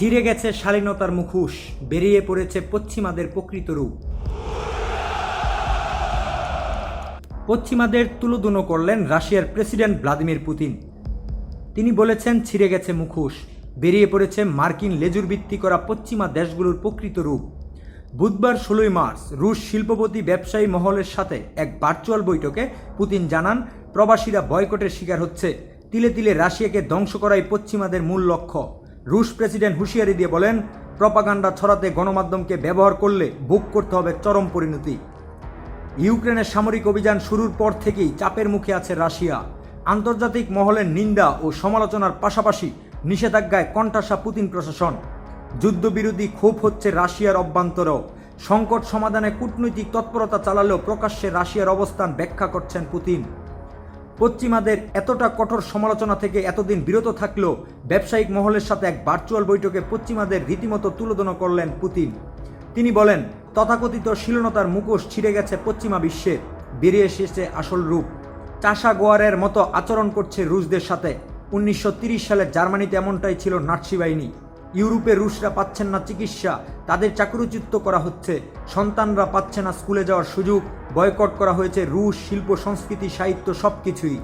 ছিঁড়ে গেছে শালীনতার মুখোশ, বেরিয়ে পড়েছে পশ্চিমাদের প্রকৃত রূপ। পশ্চিমাদের তুলোধুনো করলেন রাশিয়ার প্রেসিডেন্ট ভ্লাদিমির পুতিন। তিনি বলেছেন, ছিঁড়ে গেছে মুখোশ, বেরিয়ে পড়েছে মার্কিন লেজুর ভিত্তি করা পশ্চিমা দেশগুলোর প্রকৃত রূপ। বুধবার ষোলোই মার্চ, রুশ শিল্পপতি ব্যবসায়ী মহলের সাথে এক ভার্চুয়াল বৈঠকে পুতিন জানান, প্রবাসীরা বয়কটের শিকার হচ্ছে। তিলে তিলে রাশিয়াকে ধ্বংস করাই পশ্চিমাদের মূল লক্ষ্য। রুশ প্রেসিডেন্ট হুঁশিয়ারি দিয়ে বলেন, প্রপাগান্ডা ছড়াতে গণমাধ্যমকে ব্যবহার করলে বুক করতে হবে চরম পরিণতি। ইউক্রেনের সামরিক অভিযান শুরুর পর থেকেই চাপের মুখে আছে রাশিয়া। আন্তর্জাতিক মহলের নিন্দা ও সমালোচনার পাশাপাশি নিষেধাজ্ঞায় কণ্ঠাসা পুতিন প্রশাসন। যুদ্ধবিরোধী ক্ষোভ হচ্ছে রাশিয়ার অভ্যন্তরেও। সংকট সমাধানে কূটনৈতিক তৎপরতা চালালেও প্রকাশ্যে রাশিয়ার অবস্থান ব্যাখ্যা করছেন পুতিন। পশ্চিমাদের এতটা কঠোর সমালোচনা থেকে এতদিন বিরত থাকলেও ব্যবসায়িক মহলের সাথে এক ভার্চুয়াল বৈঠকে পশ্চিমাদের রীতিমতো তুলোধনা করলেন পুতিন। তিনি বলেন, তথাকথিত শীলনতার মুখোশ ছিঁড়ে গেছে পশ্চিমা বিশ্বে, বেরিয়ে এসেছে আসল রূপ। চাষা গোয়ারের মতো আচরণ করছে রুশদের সাথে। উনিশশো সালে জার্মানিতে এমনটাই ছিল নাৎসি বাহিনী। ইউরোপে রুশরা পাচ্ছেন না চিকিৎসা, তাদের চাকরুচ্যুত করা হচ্ছে। সন্তানরা পাচ্ছে না স্কুলে যাওয়ার সুযোগ, বয়কট করা হয়েছে রুশ শিল্প, সংস্কৃতি, সাহিত্য সব কিছুই